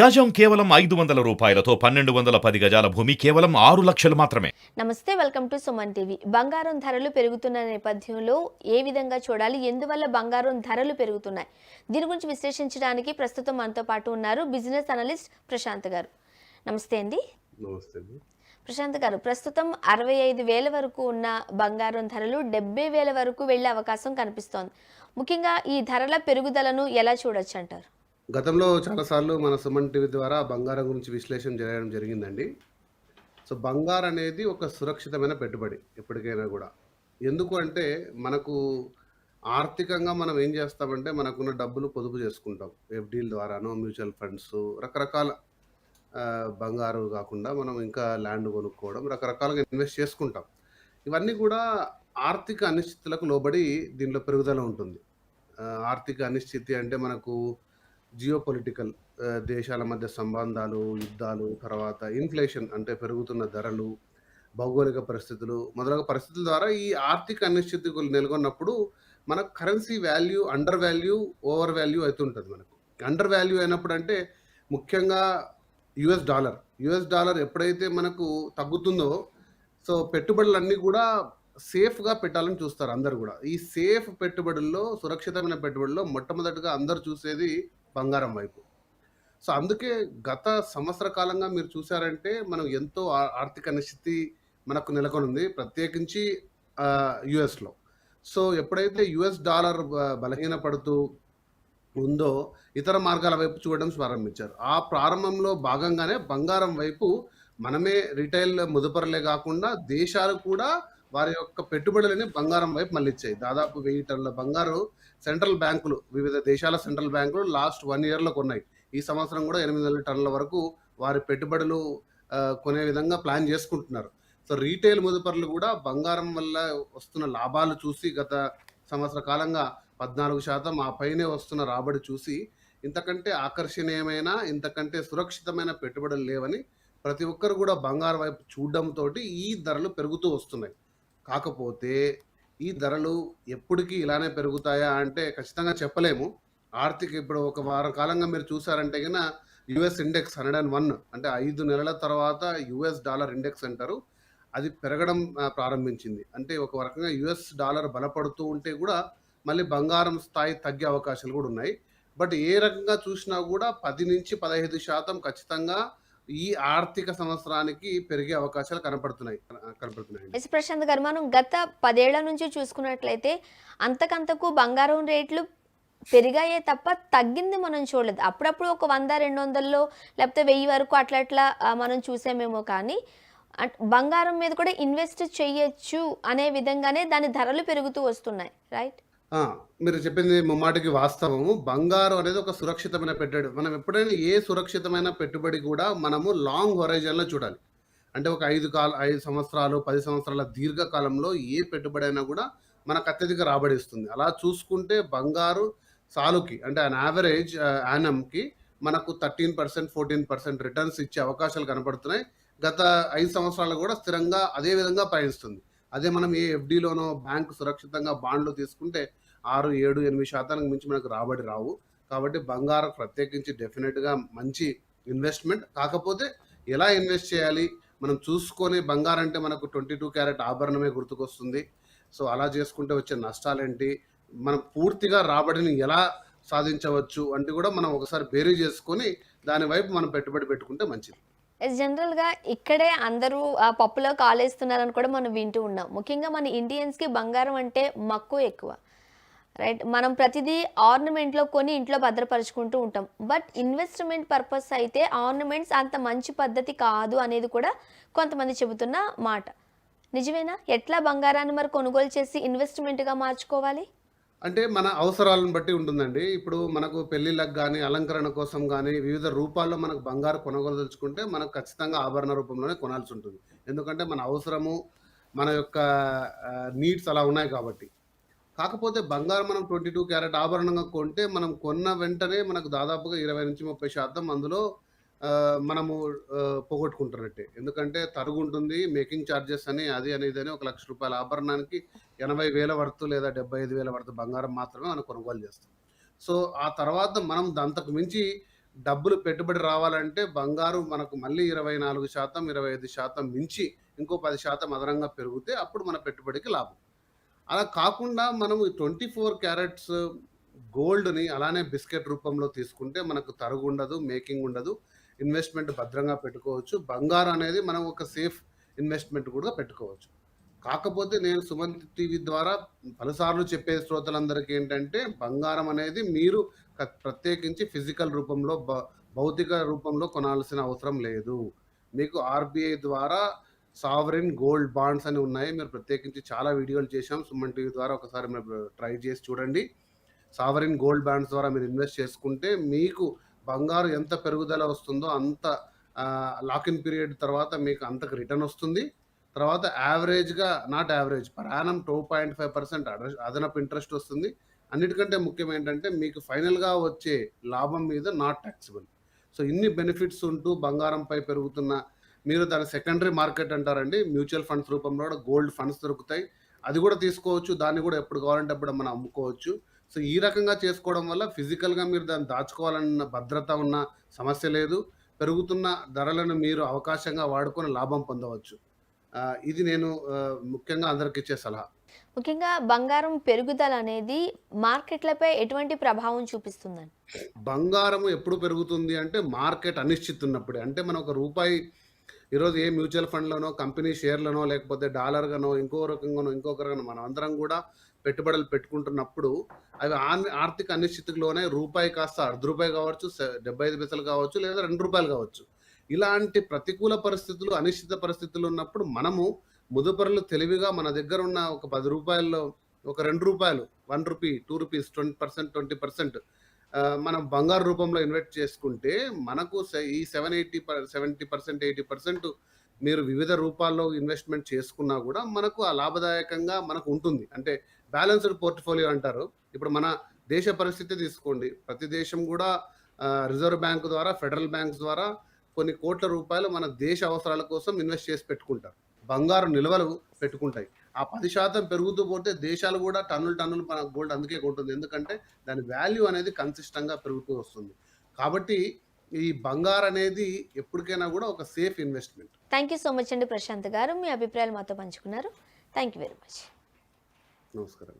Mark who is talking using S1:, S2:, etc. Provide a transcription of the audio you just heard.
S1: గజం కేవలం ఐదు వందల రూపాయలతో పన్నెండు వందల పది గజాల భూమి కేవలం ఆరు లక్షలు మాత్రమే.
S2: నమస్తే వెల్కమ్ టు సుమన్ టీవీ. బంగారం ధరలు పెరుగుతున్న నేపథ్యంలో ఏ విధంగా చూడాలి? ఎందువల్ల బంగారం ధరలు పెరుగుతున్నాయి? దీని గురించి విశ్లేషించడానికి ప్రస్తుతం మనతో పాటు ఉన్నారు బిజినెస్ అనలిస్ట్ ప్రశాంత్ గారు. నమస్తే అండి. ప్రశాంత్ గారు ప్రస్తుతం అరవై ఐదు వేల వరకు ఉన్న బంగారం ధరలు డెబ్బై వేల వరకు వెళ్ళే అవకాశం కనిపిస్తోంది. ముఖ్యంగా ఈ ధరల పెరుగుదలను ఎలా చూడొచ్చు అంటారు?
S3: గతంలో చాలాసార్లు మన సుమన్ టీవీ ద్వారా బంగారం గురించి విశ్లేషణ చేయడం జరిగిందండి. సో బంగారం అనేది ఒక సురక్షితమైన పెట్టుబడి ఎప్పటికైనా కూడా. ఎందుకు అంటే మనకు ఆర్థికంగా మనం ఏం చేస్తామంటే మనకున్న డబ్బులు పొదుపు చేసుకుంటాం. ఎఫ్డీల ద్వారానో మ్యూచువల్ ఫండ్స్ రకరకాల బంగారు కాకుండా మనం ఇంకా ల్యాండ్ కొనుక్కోవడం రకరకాలుగా ఇన్వెస్ట్ చేసుకుంటాం. ఇవన్నీ కూడా ఆర్థిక అనిశ్చితులకు లోబడి దీనిలో పెరుగుదల ఉంటుంది. ఆర్థిక అనిశ్చితి అంటే మనకు జియో పొలిటికల్ దేశాల మధ్య సంబంధాలు యుద్ధాలు తర్వాత ఇన్ఫ్లేషన్ అంటే పెరుగుతున్న ధరలు భౌగోళిక పరిస్థితులు మొదలగు పరిస్థితుల ద్వారా ఈ ఆర్థిక అనిశ్చితులు నెలకొన్నప్పుడు మనకు currency value under value over value అవుతుంటుంది మనకు. అండర్ వాల్యూ అయినప్పుడు అంటే ముఖ్యంగా యుఎస్ డాలర్. యుఎస్ డాలర్ ఎప్పుడైతే మనకు తగ్గుతుందో సో పెట్టుబడులన్నీ కూడా సేఫ్గా పెట్టాలని చూస్తారు అందరు కూడా. ఈ సేఫ్ పెట్టుబడుల్లో సురక్షితమైన పెట్టుబడుల్లో మొట్టమొదటిగా అందరు చూసేది బంగారం వైపు. సో అందుకే గత సంవత్సర కాలంగా మీరు చూసారంటే మనం ఎంతో ఆర్థిక నిశ్చితి మనకు నెలకొని ఉంది ప్రత్యేకించి యుఎస్లో. సో ఎప్పుడైతే యుఎస్ డాలర్ బలహీన బలహీనపడుతూ ఉందో ఇతర మార్గాల వైపు చూడడం ప్రారంభించారు. ఆ ప్రారంభంలో భాగంగానే బంగారం వైపు మనమే రిటైల్ ముదుపరలే కాకుండా దేశాలు కూడా వారి యొక్క పెట్టుబడులని బంగారం వైపు మళ్ళించాయి దాదాపు వెయ్యి టన్నుల బంగారు సెంట్రల్ బ్యాంకులు వివిధ దేశాల సెంట్రల్ బ్యాంకులు లాస్ట్ వన్ ఇయర్లో కొన్నాయి. ఈ సంవత్సరం కూడా ఎనిమిది వందల టన్నుల వరకు వారి పెట్టుబడులు కొనే విధంగా ప్లాన్ చేసుకుంటున్నారు. సో రీటైల్ మదుపర్లు కూడా బంగారం వల్ల వస్తున్న లాభాలు చూసి గత సంవత్సర కాలంగా పద్నాలుగు శాతం ఆ పైనే వస్తున్న రాబడి చూసి ఇంతకంటే ఆకర్షణీయమైన ఇంతకంటే సురక్షితమైన పెట్టుబడులు లేవని ప్రతి ఒక్కరు కూడా బంగారం వైపు చూడడంతో ఈ ధరలు పెరుగుతూ వస్తున్నాయి. కాకపోతే ఈ ధరలు ఎప్పటికీ ఇలానే పెరుగుతాయా అంటే ఖచ్చితంగా చెప్పలేము. ఆర్థిక ఇప్పుడు ఒక వారం కాలంగా మీరు చూసారంటే కన్నా US index hundred and one అంటే ఐదు నెలల తర్వాత యుఎస్ డాలర్ ఇండెక్స్ అంటారు. అది పెరగడం ప్రారంభించింది. అంటే ఒక రకంగా యుఎస్ డాలర్ బలపడుతూ ఉంటే కూడా మళ్ళీ బంగారం స్థాయి తగ్గే అవకాశాలు కూడా ఉన్నాయి. బట్ ఏ రకంగా చూసినా కూడా పది నుంచి పదహైదు శాతం ఖచ్చితంగా ఈ ఆర్థిక సంవత్సరానికి పెరిగే అవకాశాలు కనపడుతున్నాయి కనపడుతున్నాయి
S2: ఎస్ ప్రశాంత్ గారు మనం గత పదేళ్ళ నుంచి చూసుకున్నట్లయితే అంతకంతకు బంగారం రేట్లు పెరిగాయే తప్ప తగ్గింది మనం చూడలేదు. అప్పుడప్పుడు ఒక వంద రెండు వందల్లో లేకపోతే వెయ్యి వరకు అట్లా అట్లా మనం చూసామేమో కానీ బంగారం మీద కూడా ఇన్వెస్ట్ చేయొచ్చు అనే విధంగానే దాని ధరలు పెరుగుతూ వస్తున్నాయి రైట్?
S3: ఆ, మీరు చెప్పింది ముమ్మాటికి వాస్తవము బంగారం అనేది ఒక సురక్షితమైన పెట్టుబడి మనం ఎప్పుడైనా ఏ సురక్షితమైన పెట్టుబడి కూడా మనము లాంగ్ హొరైజన్లో చూడాలి. అంటే ఒక ఐదు కాల ఐదు సంవత్సరాలు పది సంవత్సరాల దీర్ఘకాలంలో ఏ పెట్టుబడి అయినా కూడా మనకు అత్యధిక రాబడి ఇస్తుంది. అలా చూసుకుంటే బంగారు సాలుకి అంటే అన్ యావరేజ్ యానమ్కి మనకు thirteen percent fourteen percent returns ఇచ్చే అవకాశాలు కనపడుతున్నాయి. గత ఐదు సంవత్సరాలు కూడా స్థిరంగా అదే విధంగా పయనిస్తుంది. అదే మనం ఏ ఎఫ్డీలోనో బ్యాంకు సురక్షితంగా బాండ్లు తీసుకుంటే ఆరు ఏడు ఎనిమిది శాతానికి మించి మనకు రాబడి రావు. కాబట్టి బంగారం ప్రత్యేకించి డెఫినెట్గా మంచి ఇన్వెస్ట్మెంట్ కాకపోతే ఎలా ఇన్వెస్ట్ చేయాలి? మనం చూసుకొని బంగారం అంటే మనకు ట్వంటీ టూ క్యారెట్ ఆభరణమే గుర్తుకొస్తుంది. సో అలా చేసుకుంటే వచ్చే నష్టాలేంటి? మనం పూర్తిగా రాబడిని ఎలా సాధించవచ్చు? అంటే కూడా మనం ఒకసారి బేరీ చేసుకొని దాని వైపు మనం పెట్టుబడి పెట్టుకుంటే మంచిది.
S2: ఎస్ జనరల్గా ఇక్కడే అందరూ ఆ పప్పులో కాలేస్తున్నారని కూడా మనం వింటూ ఉన్నాం. ముఖ్యంగా మన ఇండియన్స్కి బంగారం అంటే మక్కువ ఎక్కువ. రైట్ మనం ప్రతిదీ ఆర్నమెంట్లో కొని ఇంట్లో భద్రపరుచుకుంటూ ఉంటాం. బట్ ఇన్వెస్ట్మెంట్ పర్పస్ అయితే ఆర్నమెంట్స్ అంత మంచి పద్ధతి కాదు అనేది కూడా కొంతమంది చెబుతున్న మాట. నిజమేనా? ఎట్లా బంగారాన్ని మరి కొనుగోలు చేసి ఇన్వెస్ట్మెంట్గా మార్చుకోవాలి?
S3: అంటే మన అవసరాలను బట్టి ఉంటుందండి. ఇప్పుడు మనకు పెళ్ళిళ్ళకు కానీ అలంకరణ కోసం కానీ వివిధ రూపాల్లో మనకు బంగారు కొనగొదలుచుకుంటే మనకు ఖచ్చితంగా ఆభరణ రూపంలోనే కొనాల్సి ఉంటుంది. ఎందుకంటే మన అవసరము మన యొక్క నీడ్స్ అలా ఉన్నాయి కాబట్టి. కాకపోతే బంగారం మనం ట్వంటీ టూ క్యారెట్ ఆభరణంగా కొంటే మనం కొన్న వెంటనే మనకు దాదాపుగా ఇరవై నుంచి ముప్పై శాతం అందులో మనము పోగొట్టుకుంటున్నట్టే ఎందుకంటే తరుగు ఉంటుంది మేకింగ్ ఛార్జెస్ అని అది అనేది అని ఒక లక్ష రూపాయల ఆభరణానికి ఎనభై వేల వర్తు లేదా డెబ్బై ఐదు వేల వర్తు బంగారం మాత్రమే మనం కొనుగోలు చేస్తాం సో ఆ తర్వాత మనం దంతకు మించి డబ్బులు పెట్టుబడి రావాలంటే బంగారు మనకు మళ్ళీ 24% 25% మించి ఇంకో 10% అదనంగా పెరిగితే అప్పుడు మన పెట్టుబడికి లాభం. అలా కాకుండా మనము 24 క్యారెట్స్ గోల్డ్‌ని అలానే బిస్కెట్ రూపంలో తీసుకుంటే మనకు తరుగు ఉండదు మేకింగ్ ఉండదు. ఇన్వెస్ట్‌మెంట్ భద్రంగా పెట్టుకోవచ్చు. బంగారం అనేది మనం ఒక సేఫ్ ఇన్వెస్ట్‌మెంట్ కూడా పెట్టుకోవచ్చు. కాకపోతే నేను సుమన్ టీవీ ద్వారా పలుసార్లు చెప్పే శ్రోతలందరికీ ఏంటంటే బంగారం అనేది మీరు ప్రత్యేకించి ఫిజికల్ రూపంలో భ భౌతిక రూపంలో కొనాల్సిన అవసరం లేదు. మీకు ఆర్‌బీఐ ద్వారా సావరిన్ గోల్డ్ బాండ్స్ అని ఉన్నాయి. మీరు ప్రత్యేకించి చాలా వీడియోలు చేశాం. సుమన్ టీవీ ద్వారా ఒకసారి మీరు ట్రై చేసి చూడండి. సావరిన్ గోల్డ్ బాండ్స్ ద్వారా మీరు ఇన్వెస్ట్ చేసుకుంటే మీకు బంగారు ఎంత పెరుగుదల వస్తుందో అంత లాకిన్ లాక్ పీరియడ్ తర్వాత మీకు అంతకు రిటర్న్ వస్తుంది. తర్వాత యావరేజ్‌గా నాట్ యావరేజ్ పర్ యానమ్ 2.5% అడ అదనపు ఇంట్రెస్ట్ వస్తుంది. అన్నిటికంటే ముఖ్యం ఏంటంటే మీకు ఫైనల్‌గా వచ్చే లాభం మీద నాట్ టాక్సబుల్. సో, ఇన్ని బెనిఫిట్స్ ఉంటూ బంగారంపై పెరుగుతున్న మీరు దాన్ని సెకండరీ మార్కెట్ అంటారండి. మ్యూచువల్ ఫండ్స్ రూపంలో కూడా గోల్డ్ ఫండ్స్ దొరుకుతాయి. అది కూడా తీసుకోవచ్చు. దాన్ని కూడా ఎప్పుడు కావాలంటే అప్పుడు మనం అమ్ముకోవచ్చు. సో, ఈ రకంగా చేసుకోవడం వల్ల ఫిజికల్‌గా మీరు దాన్ని దాచుకోవాలన్న భద్రత ఉన్న సమస్య లేదు. పెరుగుతున్న ధరలను మీరు అవకాశంగా వాడుకొని లాభం పొందవచ్చు. ఇది నేను ముఖ్యంగా అందరికిచ్చే సలహా.
S2: ముఖ్యంగా బంగారం పెరుగుదల అనేది మార్కెట్‌లపై ఎటువంటి ప్రభావం చూపిస్తుందండి?
S3: బంగారం ఎప్పుడు పెరుగుతుంది అంటే మార్కెట్ అనిశ్చితి ఉన్నప్పుడే. అంటే మనం ఒక రూపాయి ఈరోజు ఏ మ్యూచువల్ ఫండ్‌లోనో, కంపెనీ షేర్‌లనో లేకపోతే డాలర్‌గానో, ఇంకో రకంగానో, ఇంకొక రకంగా మనం అందరం కూడా పెట్టుబడులు పెట్టుకుంటున్నప్పుడు అవి ఆర్థిక అనిశ్చితిలోనే రూపాయి కాస్త అర్ధ రూపాయి కావచ్చు, డెబ్బై ఐదు పైసలు కావచ్చు, లేదా రెండు రూపాయలు కావచ్చు. ఇలాంటి ప్రతికూల పరిస్థితులు, అనిశ్చిత పరిస్థితులు ఉన్నప్పుడు మనము ముదుపరులు తెలివిగా మన దగ్గర ఉన్న ఒక పది రూపాయల్లో ఒక రెండు రూపాయలు one rupee, two rupees twenty percent twenty percent మనం బంగారు రూపంలో ఇన్వెస్ట్ చేసుకుంటే మనకు సె ఈ 780 ప 70%, 80% మీరు వివిధ రూపాల్లో ఇన్వెస్ట్‌మెంట్ చేసుకున్నా కూడా మనకు ఆ లాభదాయకంగా మనకు ఉంటుంది. అంటే బ్యాలెన్స్‌డ్ పోర్ట్‌ఫోలియో అంటారు. ఇప్పుడు మన దేశ పరిస్థితి తీసుకోండి. ప్రతి దేశం కూడా రిజర్వ్ బ్యాంక్ ద్వారా, ఫెడరల్ బ్యాంక్స్ ద్వారా కొన్ని కోట్ల రూపాయలు మన దేశ అవసరాల కోసం ఇన్వెస్ట్ చేసి పెట్టుకుంటారు. బంగారు నిల్వలు పెట్టుకుంటాయి. ఆ 10% పెరుగుతూ పోతే దేశాలు కూడా టన్నులు, టన్నులు మన గోల్డ్ అందుకే కొంటుంది. ఎందుకంటే దాని వాల్యూ అనేది కన్సిస్టెంట్‌గా పెరుగుతూ వస్తుంది. కాబట్టి ఈ బంగారు అనేది ఎప్పటికైనా కూడా ఒక safe investment.
S2: Thank you so much అండి ప్రశాంత్ గారు. మీ అభిప్రాయాలు మాతో పంచుకున్నారు. Thank you very much.
S3: నమస్కారం.